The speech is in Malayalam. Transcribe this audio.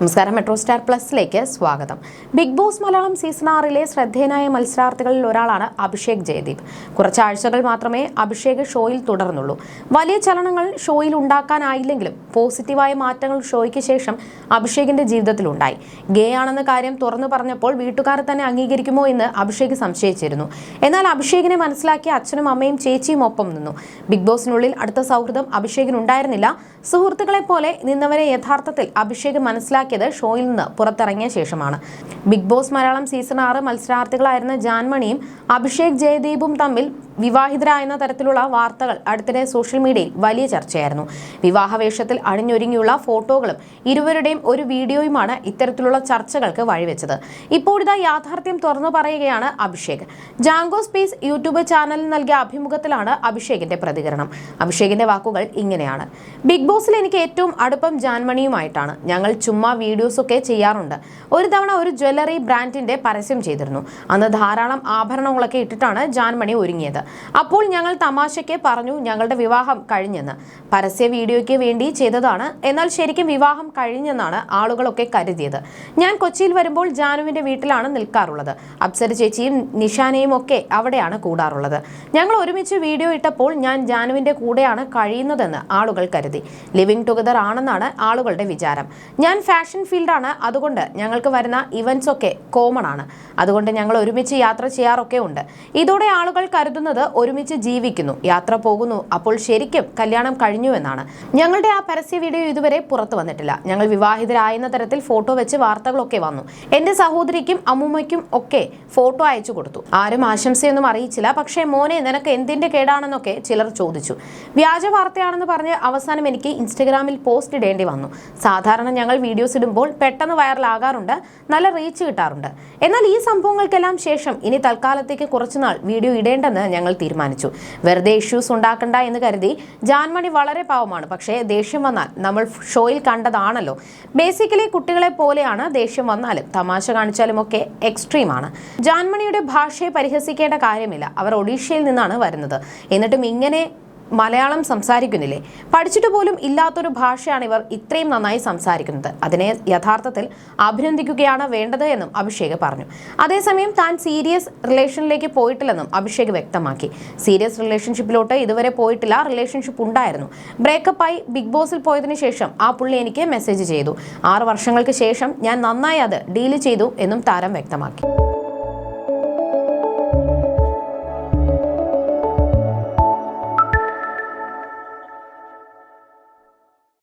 നമസ്കാരം മെട്രോ സ്റ്റാർ പ്ലസിലേക്ക് സ്വാഗതം. ബിഗ് ബോസ് മലയാളം സീസൺ ആറിലെ ശ്രദ്ധേയനായ മത്സരാർത്ഥികളിൽ ഒരാളാണ് അഭിഷേക് ജയദീപ്. കുറച്ചാഴ്ചകൾ മാത്രമേ അഭിഷേക് ഷോയിൽ തുടർന്നുള്ളൂ. വലിയ ചലനങ്ങൾ ഷോയിൽ ഉണ്ടാക്കാനായില്ലെങ്കിലും പോസിറ്റീവായ മാറ്റങ്ങൾ ഷോയ്ക്ക് ശേഷം അഭിഷേകിന്റെ ജീവിതത്തിലുണ്ടായി. ഗേ ആണെന്ന കാര്യം തുറന്നു പറഞ്ഞപ്പോൾ വീട്ടുകാർ തന്നെ അംഗീകരിക്കുമോ എന്ന് അഭിഷേക് സംശയിച്ചിരുന്നു. എന്നാൽ അഭിഷേകിനെ മനസ്സിലാക്കിയ അച്ഛനും അമ്മയും ചേച്ചിയും ഒപ്പം നിന്നു. ബിഗ് ബോസിനുള്ളിൽ അടുത്ത സൗഹൃദം അഭിഷേകിനുണ്ടായിരുന്നില്ല. സുഹൃത്തുക്കളെ പോലെ നിന്നവരെ യഥാർത്ഥത്തിൽ അഭിഷേക് മനസ്സിലാക്കിയത് ഷോയിൽ നിന്ന് പുറത്തിറങ്ങിയ ശേഷമാണ്. ബിഗ് ബോസ് മലയാളം സീസൺ ആറ് മത്സരാർത്ഥികളായിരുന്ന ജാൻമണിയും അഭിഷേക് ജയദീപും തമ്മിൽ വിവാഹിതരായെന്ന തരത്തിലുള്ള വാർത്തകൾ അടുത്തിടെ സോഷ്യൽ മീഡിയയിൽ വലിയ ചർച്ചയായിരുന്നു. വിവാഹവേഷത്തിൽ അണിഞ്ഞൊരുങ്ങിയുള്ള ഫോട്ടോകളും ഇരുവരുടെയും ഒരു വീഡിയോയുമാണ് ഇത്തരത്തിലുള്ള ചർച്ചകൾക്ക് വഴിവെച്ചത്. ഇപ്പോഴിതാ യാഥാർത്ഥ്യം തുറന്നു പറയുകയാണ് അഭിഷേക്. ജാങ്കോ സ്പേസ് യൂട്യൂബ് ചാനലിൽ നൽകിയ അഭിമുഖത്തിലാണ് അഭിഷേകിന്റെ പ്രതികരണം. അഭിഷേകിന്റെ വാക്കുകൾ ഇങ്ങനെയാണ്. ബിഗ് ബോസിൽ എനിക്ക് ഏറ്റവും അടുപ്പം ജാൻമണിയുമായിട്ടാണ്. ഞങ്ങൾ ചുമ്മാ വീഡിയോസ് ഒക്കെ ചെയ്യാറുണ്ട്. ഒരു തവണ ഒരു ജ്വല്ലറി ബ്രാൻഡിന്റെ പരസ്യം ചെയ്തിരുന്നു. അന്ന് ധാരാളം ആഭരണങ്ങളൊക്കെ ഇട്ടിട്ടാണ് ജാൻമണി ഒരുങ്ങിയത്. അപ്പോൾ ഞങ്ങൾ തമാശയ്ക്ക് പറഞ്ഞു ഞങ്ങളുടെ വിവാഹം കഴിഞ്ഞെന്ന്. പരസ്യ വീഡിയോയ്ക്ക് വേണ്ടി ചെയ്തതാണ്. എന്നാൽ ശരിക്കും വിവാഹം കഴിഞ്ഞെന്നാണ് ആളുകളൊക്കെ കരുതിയത്. ഞാൻ കൊച്ചിയിൽ വരുമ്പോൾ ജാനുവിന്റെ വീട്ടിലാണ് നിൽക്കാറുള്ളത്. അപ്സര ചേച്ചിയും നിഷാനയും ഒക്കെ അവിടെയാണ് കൂടാറുള്ളത്. ഞങ്ങൾ ഒരുമിച്ച് വീഡിയോ ഇട്ടപ്പോൾ ഞാൻ ജാനുവിന്റെ കൂടെയാണ് കഴിയുന്നതെന്ന് ആളുകൾ കരുതി. ലിവിംഗ് ടുഗദർ ആണെന്നാണ് ആളുകളുടെ വിചാരം. ഞാൻ ഫാഷൻ ഫീൽഡാണ്. അതുകൊണ്ട് ഞങ്ങൾക്ക് വരുന്ന ഇവന്റ്സ് ഒക്കെ കോമൺ ആണ്. അതുകൊണ്ട് ഞങ്ങൾ ഒരുമിച്ച് യാത്ര ചെയ്യാറൊക്കെ ഉണ്ട്. ഇതോടെ ആളുകൾ കരുതുന്നത് ഒരുമിച്ച് ജീവിക്കുന്നു. യാത്ര പോകുന്നു. അപ്പോൾ ശരിക്കും കല്യാണം കഴിഞ്ഞു എന്നാണ്. ഞങ്ങളുടെ ആ പരസ്യ വീഡിയോ ഇതുവരെ പുറത്തു വന്നിട്ടില്ല. ഞങ്ങൾ വിവാഹിതരായെന്ന തരത്തിൽ ഫോട്ടോ വെച്ച് വാർത്തകളൊക്കെ വന്നു. എന്റെ സഹോദരിക്കും അമ്മൂമ്മയ്ക്കും ഒക്കെ ഫോട്ടോ അയച്ചു കൊടുത്തു. ആരും ആശംസയൊന്നും അറിയിച്ചില്ല. പക്ഷേ മോനെ നിനക്ക് എന്തിന്റെ കേടാണെന്നൊക്കെ ചിലർ ചോദിച്ചു. വ്യാജ വാർത്തയാണെന്ന് പറഞ്ഞ് അവസാനം എനിക്ക് ഇൻസ്റ്റഗ്രാമിൽ പോസ്റ്റ് ഇടേണ്ടി വന്നു. സാധാരണ ഞങ്ങൾ വീഡിയോസ് ഇടുമ്പോൾ പെട്ടെന്ന് വൈറലാകാറുണ്ട് നല്ല റീച്ച് കിട്ടാറുണ്ട്. എന്നാൽ ഈ സംഭവങ്ങൾക്കെല്ലാം ശേഷം ഇനി തൽക്കാലത്തേക്ക് കുറച്ചുനാൾ വീഡിയോ ഇടേണ്ടെന്ന് ഞങ്ങൾ തീരുമാനിച്ചു. വെറുതെ ഇഷ്യൂസ് ഉണ്ടാക്കണ്ട എന്ന് കരുതി ജാൻമണി വളരെ പാവമാണ്. പക്ഷേ ദേഷ്യം വന്നാൽ നമ്മൾ ഷോയിൽ കണ്ടതാണല്ലോ. ബേസിക്കലി കുട്ടികളെ പോലെയാണ് ദേഷ്യം വന്നാലും തമാശ കാണിച്ചാലും ഒക്കെ എക്സ്ട്രീമാണ് ജാൻമണിയുടെ ഭാഷയെ പരിഹസിക്കേണ്ട കാര്യമില്ല. അവർ ഒഡീഷയിൽ നിന്നാണ് വരുന്നത്. എന്നിട്ടും ഇങ്ങനെ മലയാളം സംസാരിക്കുന്നില്ലേ? പഠിച്ചിട്ട് പോലും ഇല്ലാത്തൊരു ഭാഷയാണ് ഇവർ ഇത്രയും നന്നായി സംസാരിക്കുന്നത്. അതിനെ യഥാർത്ഥത്തിൽ അഭിനന്ദിക്കുകയാണ് വേണ്ടത് എന്നും അഭിഷേക് പറഞ്ഞു. അതേസമയം താൻ സീരിയസ് റിലേഷനിലേക്ക് പോയിട്ടില്ലെന്നും അഭിഷേക് വ്യക്തമാക്കി. സീരിയസ് റിലേഷൻഷിപ്പിലോട്ട് ഇതുവരെ പോയിട്ടില്ല റിലേഷൻഷിപ്പ് ഉണ്ടായിരുന്നു. ബ്രേക്കപ്പായി ബിഗ് ബോസിൽ പോയതിനു ശേഷം ആ പുള്ളി എനിക്ക് മെസ്സേജ് ചെയ്തു. ആറ് വർഷങ്ങൾക്ക് ശേഷം ഞാൻ നന്നായി അത് ഡീൽ ചെയ്തു എന്നും താരം വ്യക്തമാക്കി.